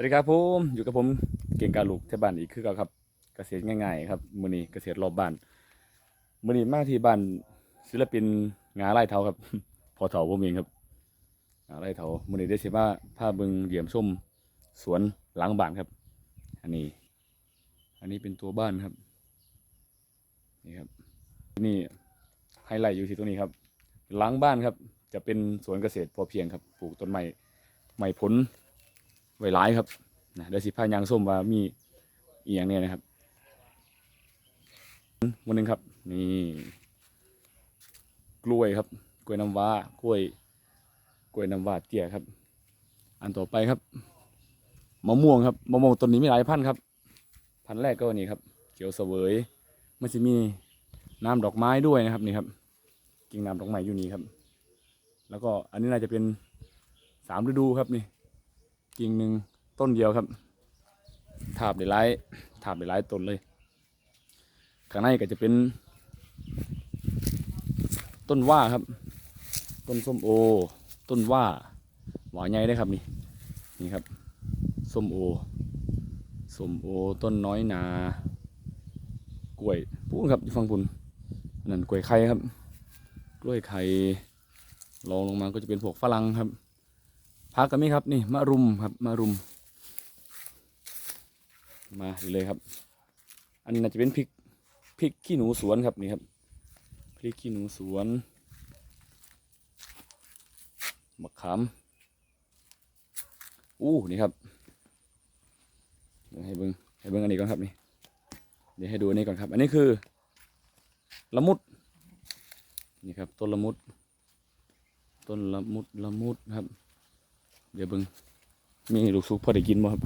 วัสดีครับผมอยู่กับผมเก่งการลูกที่บ้านอีกคือเก่าครับ เกษตรง่ายๆครับมือนี้เกษตรรอบบ้านมือนี้มาที่บ้านศิลปินงาไร่เทาครับ พอเถาผมเองครับงาไร่เทามือนี้ได้สิมาพาเบิ่งเหลี่ยมส้มสวนหลังบ้านครับ อันนี้ อันนี้เป็นตัวบ้านครับ นี่ครับนี่ไฮไลท์อยู่ที่ตรงนี้ครับหลังบ้านครับ จะเป็นสวนเกษตรพอเพียงครับปลูกต้นไม้ไม้ผล ไว้หลายครับนะเดี๋ยวสิพายางส้มว่ามีอีอย่างเนี่ยนะครับวันหนึ่งครับนี่กล้วยครับ กล้วยน้ำว้ากล้วย กล้วยน้ำว้าเตี้ยครับ อันต่อไปครับมะม่วงครับมะม่วงต้นนี้มีหลายพันธุ์ครับ พันธุ์แรกก็นี่ครับเขียวเสวยมันจะมีน้ำดอกไม้ด้วยนะครับนี่ครับกิ่งน้ำดอกไม้อยู่นี่ครับ แล้วก็อันนี้น่าจะเป็นสามฤดูครับนี่ กิ่งหนึ่งต้นเดียวครับถาบได้หลายถาบได้หลายต้นเลย ข้างในก็จะเป็น ต้นว่าครับ ต้นส้มโอ ต้นว่าหวานใหญ่ได้ครับนี่นี่ครับส้มโอส้มโอ ต้นน้อยนากล้วยปูนครับอยู่ฝั่งปุนนนั่นกล้วยไข่ครับ กล้วยไข่รองลงมาก็จะเป็นพวกฝรั่งครับ พักกันไหมครับนี่มะรุมครับมะรุม มาเลยครับ อันนี้น่าจะเป็นพริกพริกขี้หนูสวนครับนี่ครับพริกขี้หนูสวนมะขามอู้นี่ครับเดี๋ยวให้เบิ้งให้เบิ้งอันนี้ก่อนครับนี่เดี๋ยวให้ดูอันนี้ก่อนครับ อันนี้คือละมุดนี่ครับต้นละมุด ต้นละมุดละมุดครับ เดี๋ยวเบิ่งมีลูกซุปพอได้กินบ่ครับ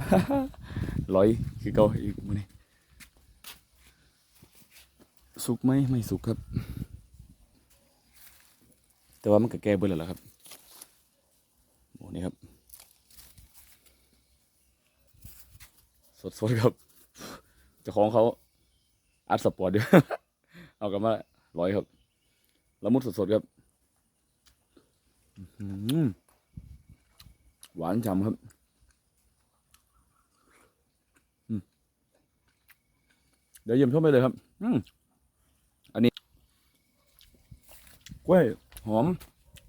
ร้อยคือเก่าอีกมื้อนี้สุกไหมไม่สุกครับ แต่ว่ามันก็แก้เบิ่แล้วละครับโอ้นี่ครับ สดๆครับเจ้าของเขาอัดสปอร์ตเดียเอากลับมาร้อยครับละมุดสดๆครับ อื้อ หวานฉ่ำครับเดี๋ยวเยี่ยมชมไปเลยครับ อืมอันนี้กล้วยหอม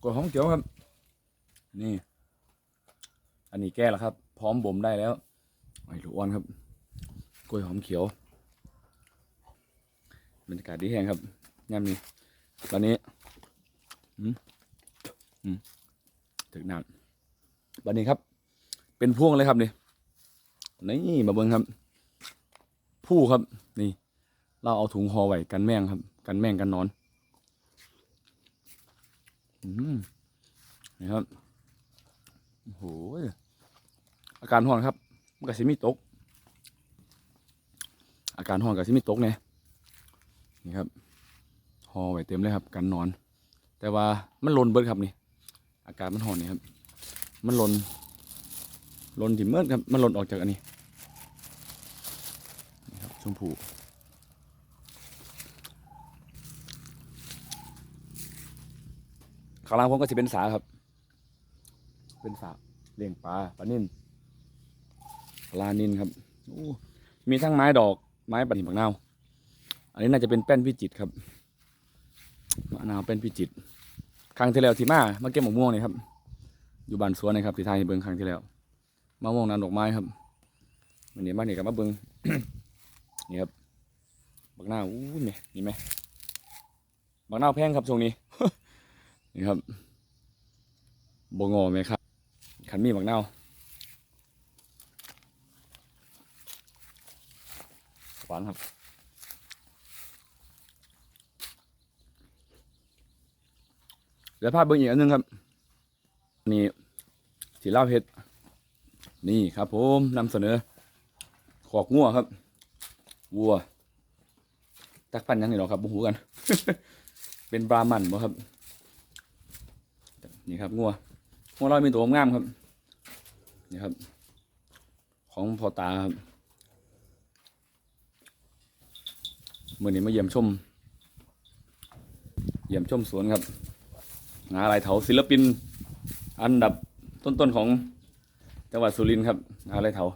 กล้วยหอมเขียวครับ นี่ อันนี้แก้แล้วครับ พร้อมบ่มได้แล้วไอ้ลูกอ้วนครับ กล้วยหอมเขียวบรรยากาศดีแห้งครับยามนี้ตอนนี้ อืมอืมถึงน้ำ บันนี้ครับ เป็นพ่วงเลยครับนี่นี่มาเบิ้งครับ ผู้ครับ นี่ เราเอาถุงห่อไว้กันแมงครับ กันแมงกันนอนอืมนี่ครับโอ้โหอาการห่อนครับมันก็สิมีตก อาการห่อนกับสิมีตกเนี่ยนี่ครับห่อไว้เต็มเลยครับ กันนอน แต่ว่ามันหลนเบิดครับนี่ อากาศมันห่อนนี่ครับ มันหล่นหล่นถิ่มเมื่อครับมันหล่นออกจากอันนี้นี่ครับชมพูข้างล่างผมก็จะเป็นสาครับ เป็นสาเลี้ยงปลาปลานิ่นปลานิ่นครับมีทั้งไม้ดอกไม้ปะหิมผักนาวอันนี้น่าจะเป็นแป้นพิจิตรครับมะนาวแป้นพิจิตรครั้งที่แล้วที่มามาเก็บหมกม่วงนี่ครับ อยู่บ้านสวนนะครับที่ไทยเบิ้งครั้งที่แล้วมะม่วงน้ำดอกไม้ครับวันนี้มาเนี่กับมาเบิ้งนี่ครับบักหน้าอู้ยแม่นี่ไหมบักหน้าแพงครับช่วงนี้นี่ครับบงอไหมครับ ขันมีบักหน้าหวานครับเดี๋ยวพาเบิ้งอีกอันหนึงครับ นี่สีลาวเพชรนี่ครับผมนำเสนอ ขอกงัวครับ วัว ตักพันยังไงหรอครับบุหูกัน เป็นบราหมันบ่ครับ นี่ครับงัวงัวเรามีตัวงามครับ นี่ครับ ของพ่อตาครับเมื่อนี้มาเยี่ยมชม เยี่ยมชมสวนครับงาลายเถาศิลปิน อันดับต้นๆของจังหวัดสุรินทร์ครับอาไรเถา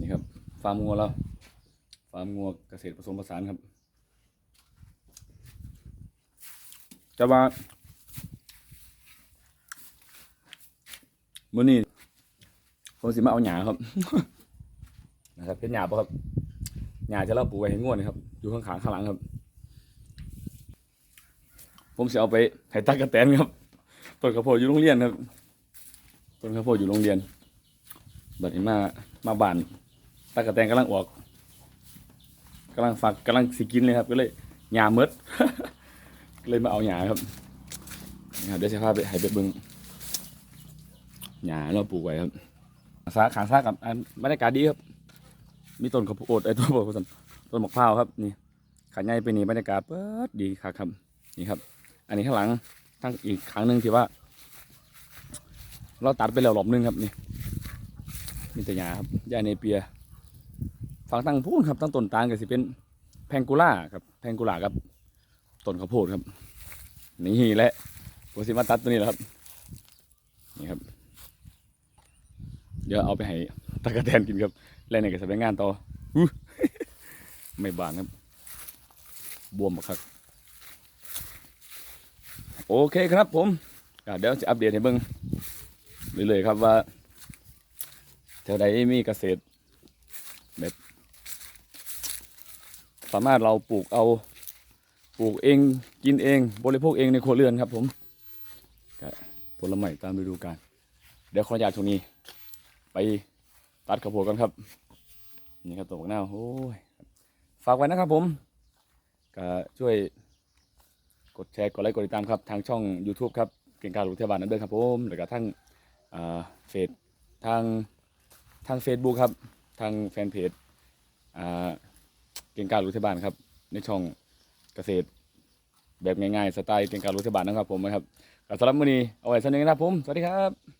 นี่ครับฟาร์มงัวเราฟาร์มงัวเกษตรผสมผสานครับจะว่ามื้อนี้ผมสิมาเอาหญ้าครับนะครับเป็นหญ้าปะครับหญ้าจะเล่าปลูกไว้ให้ง่วนครับ อยู่ข้างๆข้างหลังครับ ผมจะเอาไปให้ตักกะแตนครับ ต้นข้าวโพดอยู่โรงเรียนครับต้นข้าวโพดอยู่โรงเรียนบัดนี้มามาบ้านตักกะแตนกำลังออกกำลังฝักกำลังสิกินเลยครับ ก็เลยหญ้าเมดเลยมาเอาหญ้าครับนี่ครับเดี๋ยวจะพาไปให้ไปเบิ่งหญ้าเราปลูกไว้ครับสาขาซากับอันบรรยากาศดีครับ มีต้นข้าวโพดไอ้ต้นข้าวโพดต้นต้นมะพร้าวครับนี่ขาใหญ่ไปนี่บรรยากาศเปิดดีครับครับนี่ครับ อันนี้ข้างหลัง ทั้งอีกครั้งหนึ่งที่ว่า เราตัดไปแล้วรอบหนึงครับนี่มีแต่หญ้าครับหญ้าเนเปียฝั่งตั้งพูนครับตั้งต้นตาลก็สิเป็นแพงกูล่าครับแพงกูล่าครับต้นข้าวโพดครับ นี่แหละผมสิมาตัดตัวนี้แหละครับนี่ครับ เดี๋ยวเอาไปให้ตะกะแตนกินครับแล้วเนี่ยก็จะไปงานต่ออู้ไม่บานครับ บวมบักครับ โอเคครับผมเดี๋ยวจะอัปเดตให้เบิ่งเรื่อยๆครับว่าแถวใดมีเกษตรแบบสามารถเราปลูกเอาปลูกเองกินเอง บริโภคเองในครัวเรือนครับผมผลไม้ตามฤดูกาลเดี๋ยวขออนุญาตช่วงนี้ ไปตัดข้าวโพดกันครับ นี่ครับตัวบักนาโอ้ยฝากไว้นะครับผมก็ช่วย กดแชร์กดไลค์กดติดตามครับทางช่อง YouTube ครับเก่งกาหลุเทวบานนั่นด้วยครับผมแล้วก็ทั้งเฟซทางทาง Facebook ครับทางแฟนเพจเก่งกาหลุเทบานครับในช่องเกษตรแบบง่ายๆสไตล์เก่งกาหลุเทบานนะครับผมนะครับก็สำหรับมื้อนี้เอาไว้สักนิดนะครับผมสวัสดีครับ